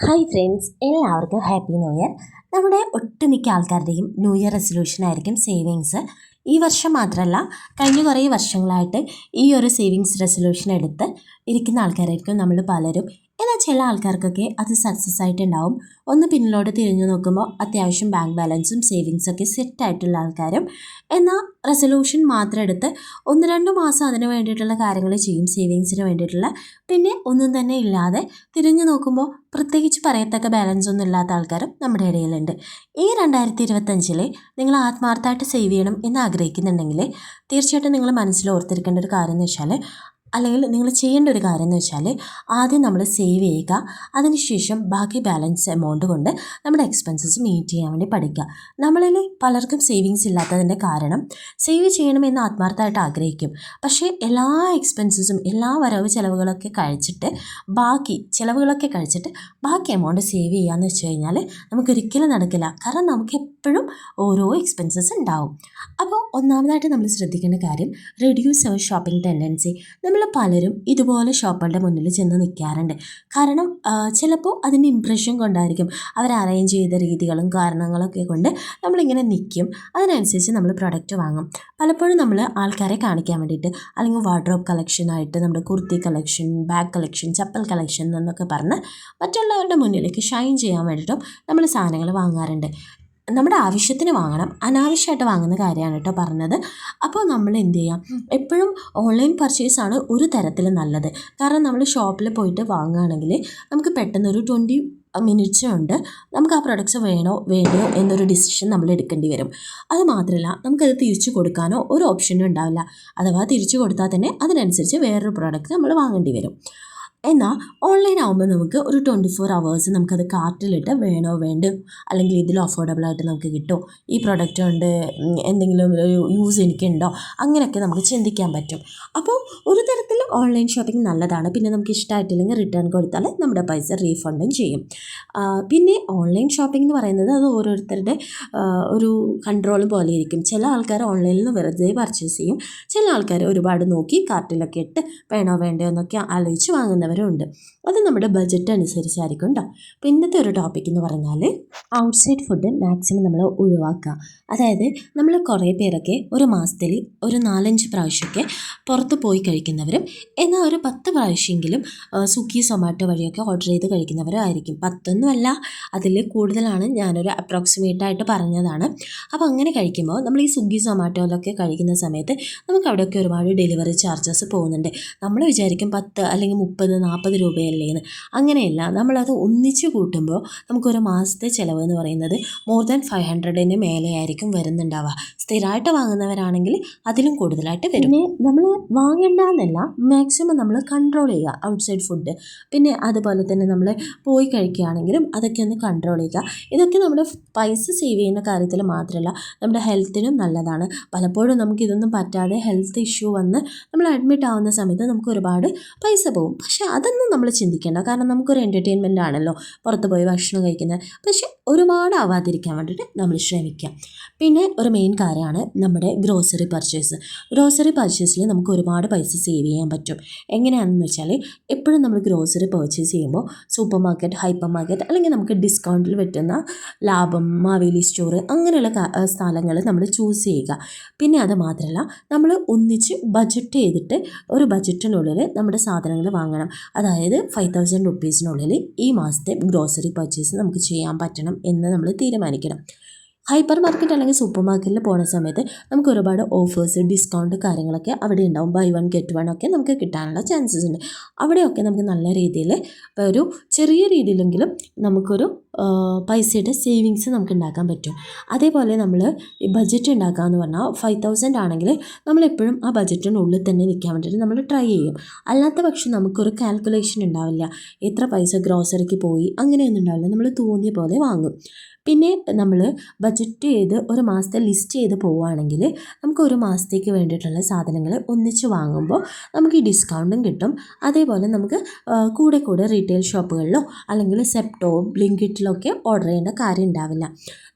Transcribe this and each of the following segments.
Hi friends എല്ലാവർക്കും happy new year നമ്മുടെ ഒട്ടുമിക്ക ആൾക്കാരുടെയും ന്യൂ ഇയർ റെസൊല്യൂഷൻ ആയിരിക്കും സേവിങ്സ് ഈ വർഷം മാത്രമല്ല കഴിഞ്ഞ കുറേ വർഷങ്ങളായിട്ട് ഈ ഒരു സേവിങ്സ് റെസൊല്യൂഷൻ എടുത്ത് ഇരിക്കുന്ന ആൾക്കാരായിരിക്കും നമ്മൾ പലരും. ചില ആൾക്കാർക്കൊക്കെ അത് സക്സസ് ആയിട്ടുണ്ടാവും. ഒന്ന് പിന്നിലോട്ട് തിരിഞ്ഞു നോക്കുമ്പോൾ അത്യാവശ്യം ബാങ്ക് ബാലൻസും സേവിങ്സൊക്കെ സെറ്റായിട്ടുള്ള ആൾക്കാരും. എന്നാൽ റെസൊല്യൂഷൻ മാത്രം എടുത്ത് ഒന്ന് രണ്ട് മാസം അതിന് വേണ്ടിയിട്ടുള്ള കാര്യങ്ങൾ ചെയ്യും സേവിങ്സിന് വേണ്ടിയിട്ടുള്ള. പിന്നെ ഒന്നും തന്നെ ഇല്ലാതെ തിരിഞ്ഞു നോക്കുമ്പോൾ പ്രത്യേകിച്ച് പറയത്തക്ക ബാലൻസ് ഒന്നും ഇല്ലാത്ത ആൾക്കാരും നമ്മുടെ ഇടയിലുണ്ട്. ഈ രണ്ടായിരത്തി ഇരുപത്തഞ്ചിൽ നിങ്ങൾ ആത്മാർത്ഥമായിട്ട് സേവ് ചെയ്യണം എന്ന് ആഗ്രഹിക്കുന്നുണ്ടെങ്കിൽ തീർച്ചയായിട്ടും നിങ്ങൾ മനസ്സിൽ ഓർത്തിരിക്കേണ്ട ഒരു കാര്യം എന്ന് വെച്ചാൽ അല്ലെങ്കിൽ നിങ്ങൾ ചെയ്യേണ്ട ഒരു കാര്യം എന്ന് വെച്ചാൽ ആദ്യം നമ്മൾ സേവ് ചെയ്യുക. അതിനുശേഷം ബാക്കി ബാലൻസ് എമൗണ്ട് കൊണ്ട് നമ്മുടെ എക്സ്പെൻസസ് മീറ്റ് ചെയ്യാൻ വേണ്ടി പഠിക്കുക. നമ്മളിൽ പലർക്കും സേവിങ്സ് ഇല്ലാത്തതിന്റെ കാരണം സേവ് ചെയ്യണമെന്ന് ആത്മാർത്ഥമായിട്ട് ആഗ്രഹിക്കും. പക്ഷേ എല്ലാ എക്സ്പെൻസസും എല്ലാ വരവ് ചിലവുകളൊക്കെ കഴിച്ചിട്ട് ബാക്കി ചിലവുകളൊക്കെ കഴിച്ചിട്ട് ബാക്കി എമൗണ്ട് സേവ് ചെയ്യുക എന്ന് വെച്ച് കഴിഞ്ഞാൽ നമുക്കൊരിക്കലും നടക്കില്ല. കാരണം നമുക്ക് എപ്പോഴും ഓരോ എക്സ്പെൻസസ് ഉണ്ടാവും. അപ്പോൾ ഒന്നാമതായിട്ട് നമ്മൾ ശ്രദ്ധിക്കേണ്ട കാര്യം റെഡ്യൂസ് അവർ ഷോപ്പിംഗ് ടെൻഡൻസി നമ്മൾ പലരും ഇതുപോലെ ഷോപ്പുകളുടെ മുന്നിൽ ചെന്ന് നിൽക്കാറുണ്ട് കാരണം ചിലപ്പോൾ അതിന്റെ ഇമ്പ്രഷൻ കൊണ്ടായിരിക്കും അവർ അറേഞ്ച് ചെയ്ത രീതികളും കാരണങ്ങളൊക്കെ കൊണ്ട് നമ്മളിങ്ങനെ നിൽക്കും അതിനനുസരിച്ച് നമ്മൾ പ്രൊഡക്റ്റ് വാങ്ങും. പലപ്പോഴും നമ്മൾ ആൾക്കാരെ കാണിക്കാൻ വേണ്ടിയിട്ട് അല്ലെങ്കിൽ വാർഡ്രോബ് കളക്ഷനായിട്ട് നമ്മുടെ kurti collection bag collection chappal collection എന്നൊക്കെ പറഞ്ഞ് മറ്റുള്ളവരുടെ മുന്നിലേക്ക് ഷൈൻ ചെയ്യാൻ വേണ്ടിയിട്ടും നമ്മൾ സാധനങ്ങൾ വാങ്ങാറുണ്ട്. നമ്മുടെ ആവശ്യത്തിന് വാങ്ങണം. അനാവശ്യമായിട്ട് വാങ്ങുന്ന കാര്യമാണ് കേട്ടോ പറഞ്ഞത്. അപ്പോൾ നമ്മൾ എന്ത് ചെയ്യാം? എപ്പോഴും ഓൺലൈൻ പർച്ചേസാണ് ഒരു തരത്തിൽ നല്ലത്. കാരണം നമ്മൾ ഷോപ്പിൽ പോയിട്ട് വാങ്ങുകയാണെങ്കിൽ നമുക്ക് പെട്ടെന്ന് ഒരു ട്വന്റി മിനിറ്റ്സ് ഉണ്ട്. നമുക്ക് ആ പ്രൊഡക്ട്സ് വേണോ വേണ്ടയോ എന്നൊരു ഡിസിഷൻ നമ്മൾ എടുക്കേണ്ടി വരും. അത് മാത്രമല്ല നമുക്കത് തിരിച്ചു കൊടുക്കാനോ ഒരു ഓപ്ഷനും ഉണ്ടാവില്ല. അഥവാ തിരിച്ചു കൊടുത്താൽ തന്നെ അതിനനുസരിച്ച് വേറൊരു പ്രോഡക്റ്റ് നമ്മൾ വാങ്ങേണ്ടി വരും. എന്നാൽ ഓൺലൈൻ ആകുമ്പോൾ നമുക്ക് ഒരു ട്വന്റി ഫോർ അവേഴ്സ് നമുക്കത് കാർട്ടിലിട്ട് വേണോ വേണ്ടോ? അല്ലെങ്കിൽ ഇതിൽ അഫോർഡബിൾ ആയിട്ട് നമുക്ക് കിട്ടുമോ ഈ പ്രൊഡക്റ്റ് കൊണ്ട് എന്തെങ്കിലും ഒരു യൂസ് എനിക്കുണ്ടോ? അങ്ങനെയൊക്കെ നമുക്ക് ചിന്തിക്കാൻ പറ്റും. അപ്പോൾ ഒരു തരത്തിൽ ഓൺലൈൻ ഷോപ്പിംഗ് നല്ലതാണ്. പിന്നെ നമുക്ക് ഇഷ്ടമായിട്ടില്ലെങ്കിൽ റിട്ടേൺ കൊടുത്താൽ നമ്മുടെ പൈസ റീഫണ്ടും ചെയ്യും. പിന്നെ ഓൺലൈൻ ഷോപ്പിംഗ് എന്ന് പറയുന്നത് അത് ഓരോരുത്തരുടെ ഒരു കൺട്രോൾ പോലെ ഇരിക്കും. ചില ആൾക്കാർ ഓൺലൈനിൽ നിന്ന് വെറുതെ പർച്ചേസ് ചെയ്യും. ചില ആൾക്കാർ ഒരുപാട് നോക്കി കാർട്ടിലൊക്കെ ഇട്ട് വേണോ വേണ്ടോ എന്നൊക്കെ ആലോചിച്ച് വാങ്ങുന്നവർ ഉണ്ട് അത് നമ്മുടെ ബജറ്റ് അനുസരിച്ചായിരിക്കും കേട്ടോ അപ്പോൾ ഇന്നത്തെ ഒരു ടോപ്പിക് എന്ന് പറഞ്ഞാൽ ഔട്ട്സൈഡ് ഫുഡ് മാക്സിമം നമ്മൾ ഒഴിവാക്കുക. അതായത് നമ്മൾ കുറേ പേരൊക്കെ ഒരു മാസത്തിൽ ഒരു നാലഞ്ച് പ്രാവശ്യമൊക്കെ പുറത്ത് പോയി കഴിക്കുന്നവരും എന്നാൽ ഒരു പത്ത് പ്രാവശ്യമെങ്കിലും സ്വിഗ്ഗി സൊമാറ്റോ വഴിയൊക്കെ ഓർഡർ ചെയ്ത് കഴിക്കുന്നവരും ആയിരിക്കും. പത്തൊന്നുമല്ല അതിൽ കൂടുതലാണ് ഞാനൊരു അപ്രോക്സിമേറ്റ് ആയിട്ട് പറഞ്ഞതാണ്. അപ്പോൾ അങ്ങനെ കഴിക്കുമ്പോൾ നമ്മൾ ഈ സ്വിഗ്ഗി സൊമാറ്റോയിലൊക്കെ കഴിക്കുന്ന സമയത്ത് നമുക്ക് അവിടെയൊക്കെ ഒരുപാട് ഡെലിവറി ചാർജസ് പോകുന്നുണ്ട്. നമ്മൾ വിചാരിക്കും പത്ത് അല്ലെങ്കിൽ മുപ്പത് നാൽപ്പത് രൂപയല്ലേന്ന്. അങ്ങനെയല്ല നമ്മളത് ഒന്നിച്ച് കൂട്ടുമ്പോൾ നമുക്കൊരു മാസത്തെ ചിലവ് എന്ന് പറയുന്നത് മോർ ദാൻ ഫൈവ് ഹൺഡ്രഡിന് മേലെയായിരിക്കും വരുന്നുണ്ടാവുക. സ്ഥിരമായിട്ട് വാങ്ങുന്നവരാണെങ്കിൽ അതിലും കൂടുതലായിട്ട് വരും. പിന്നെ നമ്മൾ വാങ്ങണ്ടെന്നല്ല മാക്സിമം നമ്മൾ കൺട്രോൾ ചെയ്യുക ഔട്ട്സൈഡ് ഫുഡ് പിന്നെ അതുപോലെ തന്നെ നമ്മൾ പോയി കഴിക്കുകയാണെങ്കിലും അതൊക്കെ ഒന്ന് കൺട്രോൾ ചെയ്യുക. ഇതൊക്കെ നമ്മുടെ പൈസ സേവ് ചെയ്യുന്ന കാര്യത്തിൽ മാത്രമല്ല നമ്മുടെ ഹെൽത്തിനും നല്ലതാണ്. പലപ്പോഴും നമുക്ക് ഇതൊന്നും പറ്റാതെ ഹെൽത്ത് ഇഷ്യൂ വന്ന് നമ്മൾ അഡ്മിറ്റ് ആവുന്ന സമയത്ത് നമുക്ക് ഒരുപാട് പൈസ പോകും. പക്ഷേ അതൊന്നും നമ്മൾ ചിന്തിക്കേണ്ട. കാരണം നമുക്കൊരു എന്റർടൈൻമെന്റ് ആണല്ലോ. പുറത്ത് പോയി ഭക്ഷണം കഴിക്കുന്നത് പക്ഷേ ഒരുപാട് ആവാതിരിക്കാൻ വേണ്ടിയിട്ട് നമ്മൾ ശ്രമിക്കാം പിന്നെ ഒരു മെയിൻ കാര്യമാണ് നമ്മുടെ ഗ്രോസറി പർച്ചേസ് ഗ്രോസറി പർച്ചേസിൽ നമുക്ക് ഒരുപാട് പൈസ സേവ് ചെയ്യാൻ പറ്റും. എങ്ങനെയാണെന്ന് വെച്ചാൽ എപ്പോഴും നമ്മൾ ഗ്രോസറി പർച്ചേസ് ചെയ്യുമ്പോൾ സൂപ്പർ മാർക്കറ്റ് ഹൈപ്പർ മാർക്കറ്റ് അല്ലെങ്കിൽ നമുക്ക് ഡിസ്കൗണ്ടിൽ പറ്റുന്ന ലാഭം മാവേലി സ്റ്റോർ അങ്ങനെയുള്ള സ്ഥലങ്ങൾ നമ്മൾ ചൂസ് ചെയ്യുക. പിന്നെ അത് മാത്രമല്ല നമ്മൾ ഒന്നിച്ച് ബജറ്റ് ചെയ്തിട്ട് ഒരു ബജറ്റിനുള്ളിൽ നമ്മുടെ സാധനങ്ങൾ വാങ്ങണം. അതായത് ഫൈവ് തൗസൻഡ് റുപ്പീസിനുള്ളിൽ ഈ മാസത്തെ ഗ്രോസറി പർച്ചേസ് നമുക്ക് ചെയ്യാൻ പറ്റണം എന്ന് നമ്മൾ തീരുമാനിക്കണം. ഹൈപ്പർ മാർക്കറ്റ് അല്ലെങ്കിൽ സൂപ്പർ മാർക്കറ്റിൽ പോകുന്ന സമയത്ത് നമുക്ക് ഒരുപാട് ഓഫേഴ്സ് ഡിസ്കൗണ്ട് കാര്യങ്ങളൊക്കെ അവിടെ ഉണ്ടാവും. ബൈ വൺ ഗെറ്റ് വൺ ഒക്കെ നമുക്ക് കിട്ടാനുള്ള ചാൻസസ് ഉണ്ട്. അവിടെയൊക്കെ നമുക്ക് നല്ല രീതിയിൽ ഒരു ചെറിയ രീതിയിലെങ്കിലും നമുക്കൊരു പൈസയുടെ സേവിങ്സ് നമുക്ക് ഉണ്ടാക്കാൻ പറ്റും. അതേപോലെ നമ്മൾ ഈ ബഡ്ജറ്റ് ഉണ്ടാക്കുക എന്ന് പറഞ്ഞാൽ ഫൈവ് തൗസൻഡ് ആണെങ്കിൽ നമ്മളെപ്പോഴും ആ ബഡ്ജറ്റിനുള്ളിൽ തന്നെ നിൽക്കാൻ വേണ്ടിയിട്ട് നമ്മൾ ട്രൈ ചെയ്യും. അല്ലാത്ത പക്ഷം നമുക്കൊരു കാൽക്കുലേഷൻ ഉണ്ടാവില്ല. എത്ര പൈസ ഗ്രോസറിക്ക് പോയി അങ്ങനെയൊന്നും ഉണ്ടാവില്ല. നമ്മൾ തോന്നിയ പോലെ വാങ്ങും. പിന്നെ നമ്മൾ ബജറ്റ് ചെയ്ത് ഒരു മാസത്തെ ലിസ്റ്റ് ചെയ്ത് പോവുകയാണെങ്കിൽ നമുക്ക് ഒരു മാസത്തേക്ക് വേണ്ടിയിട്ടുള്ള സാധനങ്ങൾ ഒന്നിച്ച് വാങ്ങുമ്പോൾ നമുക്ക് ഈ ഡിസ്കൗണ്ടും കിട്ടും. അതേപോലെ നമുക്ക് കൂടെ കൂടെ റീറ്റെയിൽ ഷോപ്പുകളിലോ അല്ലെങ്കിൽ സെപ്റ്റോ ബ്ലിങ്കിറ്റിലോ ഒക്കെ ഓർഡർ ചെയ്യേണ്ട കാര്യം ഉണ്ടാവില്ല.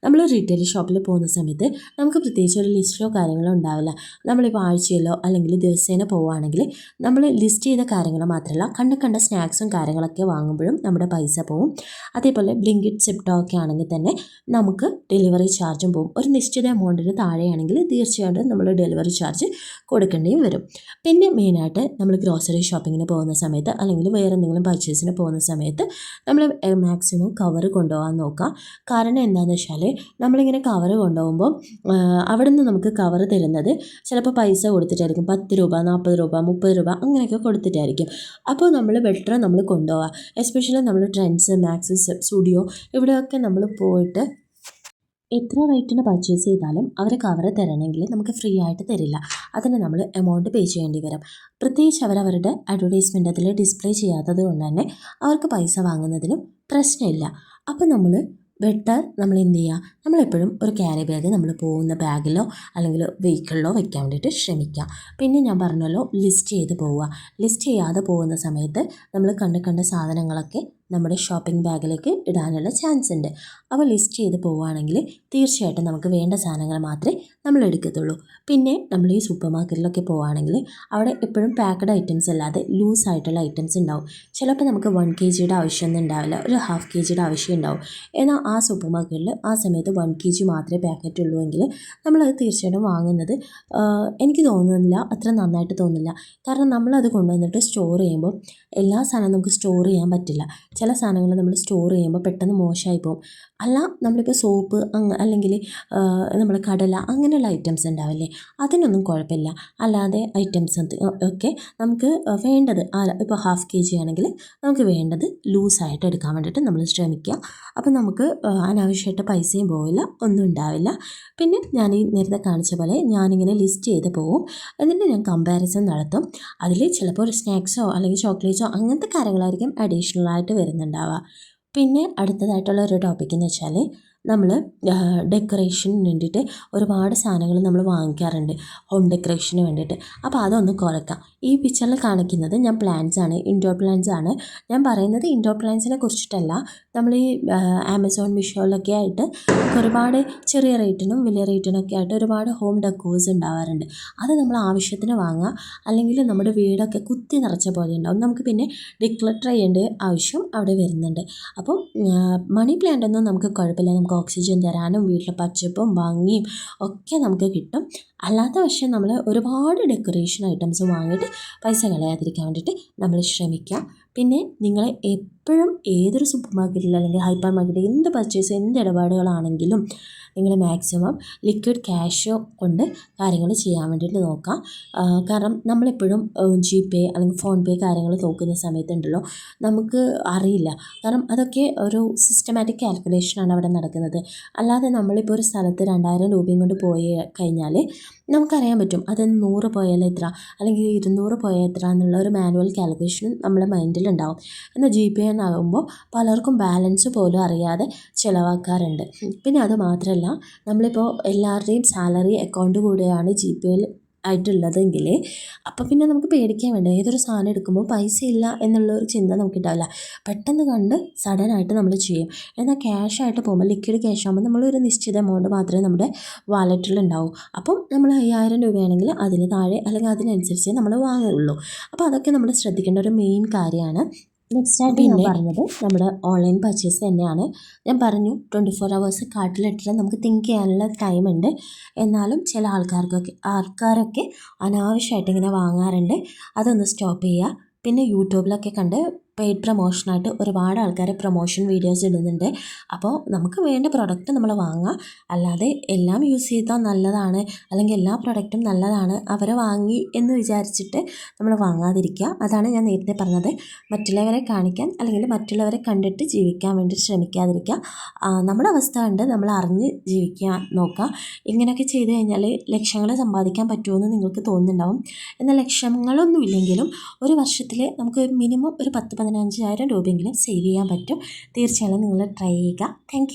നമ്മൾ റീറ്റെയിൽ ഷോപ്പിൽ പോകുന്ന സമയത്ത് നമുക്ക് പ്രത്യേകിച്ച് ഒരു ലിസ്റ്റോ കാര്യങ്ങളോ ഉണ്ടാവില്ല. നമ്മളിപ്പോൾ ആഴ്ചയിലോ അല്ലെങ്കിൽ ദിവസേന പോവുകയാണെങ്കിൽ നമ്മൾ ലിസ്റ്റ് ചെയ്ത കാര്യങ്ങൾ മാത്രമല്ല കണ്ട കണ്ട സ്നാക്സും കാര്യങ്ങളൊക്കെ വാങ്ങുമ്പോഴും നമ്മുടെ പൈസ പോവും. അതേപോലെ ബ്ലിങ്കിറ്റ് സെപ്റ്റോ ഒക്കെ ആണെങ്കിൽ തന്നെ നമുക്ക് ഡെലിവറി ചാർജും പോകും. ഒരു നിശ്ചിത എമൗണ്ടിന് താഴെയാണെങ്കിൽ തീർച്ചയായിട്ടും നമ്മൾ ഡെലിവറി ചാർജ് കൊടുക്കേണ്ടിയും വരും. പിന്നെ മെയിനായിട്ട് നമ്മൾ ഗ്രോസറി ഷോപ്പിങ്ങിന് പോകുന്ന സമയത്ത് അല്ലെങ്കിൽ വേറെ എന്തെങ്കിലും പർച്ചേസിന് പോകുന്ന സമയത്ത് നമ്മൾ മാക്സിമം കവർ കൊണ്ടുപോകാൻ നോക്കുക കാരണം എന്താണെന്ന് വെച്ചാൽ നമ്മളിങ്ങനെ കവർ കൊണ്ടുപോകുമ്പോൾ അവിടെ നിന്ന് നമുക്ക് കവർ തരുന്നത് ചിലപ്പോൾ പൈസ കൊടുത്തിട്ടായിരിക്കും. പത്ത് രൂപ നാൽപ്പത് രൂപ മുപ്പത് രൂപ അങ്ങനെയൊക്കെ കൊടുത്തിട്ടായിരിക്കും. അപ്പോൾ നമ്മൾ ബെറ്റർ നമ്മൾ കൊണ്ടുപോവുക എസ്പെഷ്യലി നമ്മൾ ട്രെൻഡ്സ് മാക്സ് സ്റ്റുഡിയോ ഇവിടെയൊക്കെ നമ്മൾ പോയിട്ട് എത്ര റേറ്റിന് പർച്ചേസ് ചെയ്താലും അവർ കവർ തരണമെങ്കിൽ നമുക്ക് ഫ്രീ ആയിട്ട് തരില്ല. അതിന് നമ്മൾ എമൗണ്ട് പേ ചെയ്യേണ്ടി വരും. പ്രത്യേകിച്ച് അവർ അവരുടെ അഡ്വർടൈസ്മെന്റ് അതിൽ ഡിസ്പ്ലേ ചെയ്യാത്തത് കൊണ്ട് തന്നെ അവർക്ക് പൈസ വാങ്ങുന്നതിനും പ്രശ്നമില്ല. അപ്പോൾ നമ്മൾ ബെറ്റർ നമ്മൾ എന്ത് ചെയ്യുക നമ്മളെപ്പോഴും ഒരു ക്യാരി ബാഗ് നമ്മൾ പോകുന്ന ബാഗിലോ അല്ലെങ്കിൽ വെഹിക്കിളിലോ വെക്കാൻ വേണ്ടിയിട്ട് ശ്രമിക്കുക പിന്നെ ഞാൻ പറഞ്ഞല്ലോ ലിസ്റ്റ് ചെയ്ത് പോവുക. ലിസ്റ്റ് ചെയ്യാതെ പോകുന്ന സമയത്ത് നമ്മൾ കണ്ട് കണ്ട സാധനങ്ങളൊക്കെ നമ്മുടെ ഷോപ്പിംഗ് ബാഗിലേക്ക് ഇടാനുള്ള ചാൻസ് ഉണ്ട്. അവ ലിസ്റ്റ് ചെയ്ത് പോവുകയാണെങ്കിൽ തീർച്ചയായിട്ടും നമുക്ക് വേണ്ട സാധനങ്ങൾ മാത്രമേ നമ്മൾ എടുക്കത്തുള്ളൂ. പിന്നെ നമ്മൾ ഈ സൂപ്പർ മാർക്കറ്റിലൊക്കെ പോവുകയാണെങ്കിൽ അവിടെ എപ്പോഴും പാക്കഡ് ഐറ്റംസ് അല്ലാതെ ലൂസ് ആയിട്ടുള്ള ഐറ്റംസ് ഉണ്ടാവും. ചിലപ്പോൾ നമുക്ക് വൺ കെ ജിയുടെ ആവശ്യമൊന്നും ഉണ്ടാവില്ല. ഒരു ഹാഫ് കെ ജിയുടെ ആവശ്യം ഉണ്ടാവും. എന്നാൽ ആ സൂപ്പർ മാർക്കറ്റിൽ ആ സമയത്ത് വൺ കെ ജി മാത്രമേ പാക്കറ്റ് ഉള്ളൂ എങ്കിൽ നമ്മളത് തീർച്ചയായിട്ടും വാങ്ങുന്നത് എനിക്ക് തോന്നുന്നില്ല അത്ര നന്നായിട്ട് തോന്നുന്നില്ല. കാരണം നമ്മളത് കൊണ്ടുവന്നിട്ട് സ്റ്റോർ ചെയ്യുമ്പോൾ എല്ലാ സാധനവും നമുക്ക് സ്റ്റോർ ചെയ്യാൻ പറ്റില്ല. ചില സാധനങ്ങൾ നമ്മൾ സ്റ്റോർ ചെയ്യുമ്പോൾ പെട്ടെന്ന് മോശമായി പോകും. അല്ല നമ്മളിപ്പോൾ സോപ്പ് അങ്ങ് അല്ലെങ്കിൽ നമ്മൾ കടല അങ്ങനെയുള്ള ഐറ്റംസ് ഉണ്ടാവില്ലേ? അതിനൊന്നും കുഴപ്പമില്ല. അല്ലാതെ ഐറ്റംസ് ഒക്കെ നമുക്ക് വേണ്ടത് ഇപ്പോൾ ഹാഫ് കെ ജി ആണെങ്കിൽ നമുക്ക് വേണ്ടത് ലൂസായിട്ട് എടുക്കാൻ വേണ്ടിയിട്ട് നമ്മൾ ശ്രമിക്കുക. അപ്പോൾ നമുക്ക് അനാവശ്യമായിട്ട് പൈസയും പോവില്ല ഒന്നും ഉണ്ടാവില്ല. പിന്നെ ഞാൻ ഈ നേരത്തെ കാണിച്ച പോലെ ഞാനിങ്ങനെ ലിസ്റ്റ് ചെയ്ത് പോവും. എന്നിട്ട് ഞാൻ കമ്പാരിസൺ നടത്തും. അതിൽ ചിലപ്പോൾ ഒരു സ്നാക്സോ അല്ലെങ്കിൽ ചോക്ലേറ്റ്സോ അങ്ങനത്തെ കാര്യങ്ങളായിരിക്കും അഡീഷണൽ ആയിട്ട് വരുന്നുണ്ടാവുക. പിന്നെ അടുത്തതായിട്ടുള്ള ഒരു ടോപ്പിക് എന്ന് വെച്ചാൽ നമ്മൾ ഡെക്കറേഷന് വേണ്ടിയിട്ട് ഒരുപാട് സാധനങ്ങൾ നമ്മൾ വാങ്ങിക്കാറുണ്ട്. ഹോം ഡെക്കറേഷന് വേണ്ടിയിട്ട്. അപ്പോൾ അതൊന്ന് കുറയ്ക്കാം. ഈ പിക്ചറിൽ കാണിക്കുന്നത് ഞാൻ പ്ലാന്റ്സ് ആണ് ഇൻഡോർ പ്ലാന്റ്സ് ആണ്. ഞാൻ പറയുന്നത് ഇൻഡോർ പ്ലാന്റ്സിനെ കുറിച്ചിട്ടല്ല. നമ്മൾ ഈ ആമസോൺ മിഷോയിലൊക്കെ ആയിട്ട് ഒരുപാട് ചെറിയ റേറ്റിനും വലിയ റേറ്റിനും ഒക്കെ ആയിട്ട് ഒരുപാട് ഹോം ഡെക്കോസ് ഉണ്ടാവാറുണ്ട്. അത് നമ്മൾ ആവശ്യത്തിന് വാങ്ങുക അല്ലെങ്കിൽ നമ്മുടെ വീടൊക്കെ കുത്തി നിറച്ച പോലെ ഉണ്ടാവും. നമുക്ക് പിന്നെ ഡിക്ലട്ടർ ചെയ്യേണ്ട ആവശ്യം അവിടെ വരുന്നുണ്ട്. അപ്പം മണി പ്ലാന്റ് ഒന്നും നമുക്ക് കുഴപ്പമില്ല. നമുക്ക് ഓക്സിജൻ തരാനും വീട്ടിലെ പച്ചപ്പും ഭംഗിയും ഒക്കെ നമുക്ക് കിട്ടും. അല്ലാത്ത പക്ഷേ നമ്മൾ ഒരുപാട് ഡെക്കറേഷൻ ഐറ്റംസ് വാങ്ങിയിട്ട് പൈസ കളയാതിരിക്കാൻ വേണ്ടിയിട്ട് നമ്മൾ ശ്രമിക്കുക. പിന്നെ നിങ്ങൾ എപ്പോഴും ഏതൊരു സൂപ്പർ മാർക്കറ്റിൽ അല്ലെങ്കിൽ ഹൈപ്പർ മാർക്കറ്റിൽ എന്ത് പർച്ചേസ് എന്ത് ഇടപാടുകളാണെങ്കിലും നിങ്ങൾ മാക്സിമം ലിക്വിഡ് ക്യാഷ് കൊണ്ട് കാര്യങ്ങൾ ചെയ്യാൻ വേണ്ടിയിട്ട് നോക്കാം കാരണം നമ്മളെപ്പോഴും ജി പേ അല്ലെങ്കിൽ ഫോൺ പേ കാര്യങ്ങൾ നോക്കുന്ന സമയത്തുണ്ടല്ലോ നമുക്ക് അറിയില്ല. കാരണം അതൊക്കെ ഒരു സിസ്റ്റമാറ്റിക് കാൽക്കുലേഷനാണ് അവിടെ നടക്കുന്നത്. അല്ലാതെ നമ്മളിപ്പോൾ ഒരു സ്ഥലത്ത് രണ്ടായിരം രൂപയും കൊണ്ട് പോയി കഴിഞ്ഞാൽ നമുക്കറിയാൻ പറ്റും അത് നൂറ് പോയാൽ എത്ര അല്ലെങ്കിൽ ഇരുന്നൂറ് പോയാൽ എത്ര എന്നുള്ള ഒരു മാനുവൽ കാൽക്കുലേഷനും നമ്മുടെ മൈൻഡിലുണ്ടാവും എന്നാൽ ജി പേ എന്നാകുമ്പോൾ പലർക്കും ബാലൻസ് പോലും അറിയാതെ ചിലവാക്കാറുണ്ട്. പിന്നെ അത് മാത്രമല്ല നമ്മളിപ്പോൾ എല്ലാവരുടെയും സാലറി അക്കൗണ്ട് കൂടെയാണ് ജി പേയിൽ ആയിട്ടുള്ളതെങ്കിൽ അപ്പോൾ പിന്നെ നമുക്ക് പേടിക്കാൻ വേണ്ട. ഏതൊരു സാധനം എടുക്കുമ്പോൾ പൈസ ഇല്ല എന്നുള്ള ഒരു ചിന്ത നമുക്കുണ്ടാവില്ല. പെട്ടെന്ന് കണ്ട് സഡനായിട്ട് നമ്മൾ ചെയ്യും. എന്നാൽ ക്യാഷ് ആയിട്ട് പോകുമ്പോൾ ലിക്വിഡ് ക്യാഷ് ആകുമ്പോൾ നമ്മളൊരു നിശ്ചിത എമൗണ്ട് മാത്രമേ നമ്മുടെ വാലറ്റിൽ ഉണ്ടാവൂ. അപ്പം നമ്മൾ അയ്യായിരം രൂപയാണെങ്കിൽ അതിന് താഴെ അല്ലെങ്കിൽ അതിനനുസരിച്ച് നമ്മൾ വാങ്ങുള്ളൂ. അപ്പോൾ അതൊക്കെ നമ്മൾ ശ്രദ്ധിക്കേണ്ട ഒരു മെയിൻ കാര്യമാണ്. നെക്സ്റ്റ് ആയിട്ട് ഞാൻ പറഞ്ഞത് നമ്മുടെ ഓൺലൈൻ പർച്ചേസ് തന്നെയാണ്. ഞാൻ പറഞ്ഞു ട്വന്റി ഫോർ അവേഴ്സ് കാട്ടിലിട്ടിട്ട് നമുക്ക് തിങ്ക് ചെയ്യാനുള്ള ഉണ്ട്. എന്നാലും ചില ആൾക്കാർക്കൊക്കെ ആൾക്കാരൊക്കെ അനാവശ്യമായിട്ട് ഇങ്ങനെ വാങ്ങാറുണ്ട്. അതൊന്ന് സ്റ്റോപ്പ് ചെയ്യുക. പിന്നെ യൂട്യൂബിലൊക്കെ കണ്ട് പെയ്ഡ് പ്രൊമോഷനായിട്ട് ഒരുപാട് ആൾക്കാർ പ്രൊമോഷൻ വീഡിയോസ് ഇടുന്നുണ്ട്. അപ്പോൾ നമുക്ക് വേണ്ട പ്രൊഡക്റ്റ് നമ്മൾ വാങ്ങുക അല്ലാതെ എല്ലാം യൂസ് ചെയ്താൽ നല്ലതാണ്. അല്ലെങ്കിൽ എല്ലാ പ്രൊഡക്റ്റും നല്ലതാണ്. അവരെ വാങ്ങി എന്ന് വിചാരിച്ചിട്ട് നമ്മൾ വാങ്ങാതിരിക്കുക അതാണ് ഞാൻ നേരത്തെ പറഞ്ഞത്. മറ്റുള്ളവരെ കാണിക്കാൻ അല്ലെങ്കിൽ മറ്റുള്ളവരെ കണ്ടിട്ട് ജീവിക്കാൻ വേണ്ടി ശ്രമിക്കാതിരിക്കുക നമ്മുടെ അവസ്ഥ കണ്ട് നമ്മൾ അറിഞ്ഞ് ജീവിക്കാൻ നോക്കുക ഇങ്ങനെയൊക്കെ ചെയ്തു കഴിഞ്ഞാൽ ലക്ഷങ്ങൾ സമ്പാദിക്കാൻ പറ്റുമെന്ന് നിങ്ങൾക്ക് തോന്നുന്നുണ്ടാവും. എന്നാൽ ലക്ഷങ്ങളൊന്നും ഇല്ലെങ്കിലും ഒരു വർഷത്തിൽ നമുക്ക് മിനിമം ഒരു പത്ത് പതിനഞ്ചായിരം രൂപയെങ്കിലും സേവ് ചെയ്യാൻ പറ്റും. തീർച്ചയായും നിങ്ങൾ ട്രൈ ചെയ്യുക. താങ്ക്